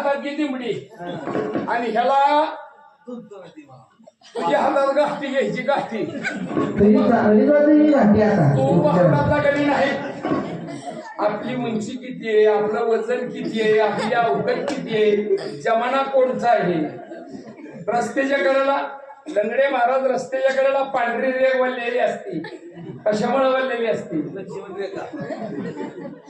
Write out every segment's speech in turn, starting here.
बारकी दिमडी आणि ह्याला तुझ्या हातात गाठी घ्यायची गाठी. तुझी चांगली बाजू ही घाटी आता. तू नाही. आपली उंची किती आहे आपलं वजन किती आहे आपली अवकत किती आहे जमाना कोणचा आहे? रस्त्याच्या कडेला लंगडे महाराज रस्त्याच्या कडेला पांढरी रेग वळलेली असती. कशामुळे वळलेली असती?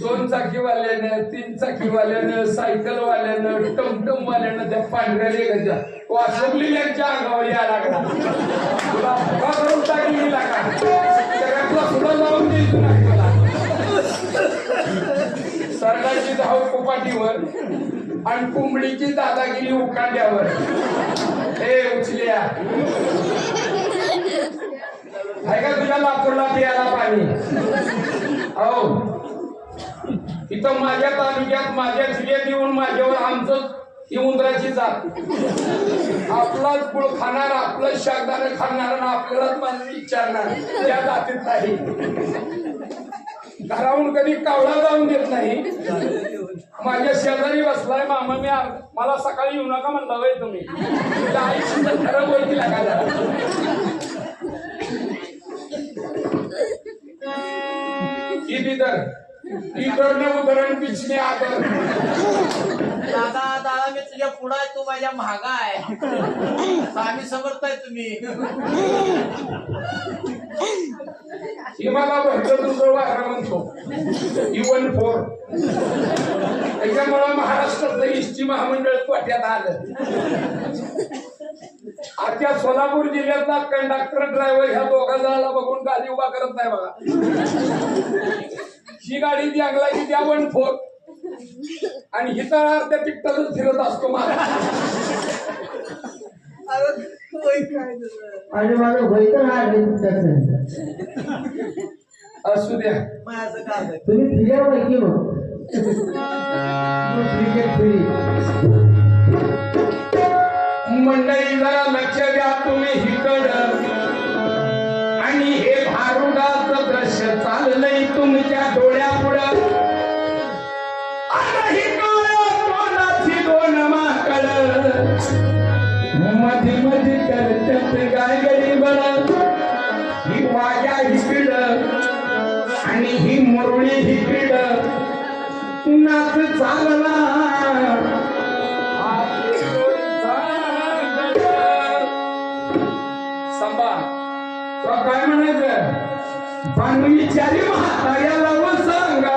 दोन चाकी वाल्यानं तीन चाकी वाल्यानं सायकल वाल्यानं टमटम वाल्यानं त्या पांढऱ्या रेगाच्या वासवलेल्यांच्या अंगावर या लागला. तुला फुगा करून टाकली लागा सगळ्यातला सुद्धा जाऊन देईल तुला. सरकारची धाव कुपाटीवर आणि कोंबडीची दादागिरी उकांड्यावर. हे उचल्या. आहे का तुझ्या लातूरला प्यायला पाणी? हो. इथं माझ्या तालुक्यात माझ्या जिल्ह्यात येऊन माझ्यावर आमचं ही उंदराची जात. आपलाच गुळ खाणार आपलंच शागदार खाणार आणि आपल्यालाच मानवी विचारणार. त्या जातीत नाही. घराहून कधी कावळा जाऊन देत नाही. माझ्या शेजारी बसलाय मामा मी मला सकाळी येऊ नका म्हणलं वय तुम्ही. तुझ्या आईशी तर खरं बोलती लागा जरा. किती तर. इतर उदाहरण पिछले आदर. दादा दादा मी तुझ्या पुढा आहे तू माझ्या महागा आहे. स्वामी समर्थ आहे तुम्ही. ही मला भरलं तुझं वारा म्हणतो इवन फोर त्याच्यामुळं महाराष्ट्रातलं इष्टी महामंडळ वाट्यात आलं. आता सोलापूर जिल्ह्यातला कंडक्टर ड्रायव्हर ह्या दोघा जणाला बघून गाडी उभा करत नाही बघा. ही गाडी ती अंगलाची त्या वन फोर आणि ही तर त्या तिकटातच फिरत असतो मला आणि माझं ना आले तुमच्याकडे असू द्या. माझं आहे तुम्ही फिर्या पैकी मग क्रिकेट फिरी मंडळी जरा लक्ष द्या तुम्ही हिकड आणि हे भारुडाचं दृश्य चाललंय तुमच्या डोळ्यापुढं. आता ही काळ्या तोंडाची दोन माकड? मधी मधी करतात गाय गरीबड ही वाजा हिकड आणि ही मुरळी हिकड नाच चालला संभा तुला काय म्हणायचं भांडवीचारी म्हाताऱ्याला व सांगा.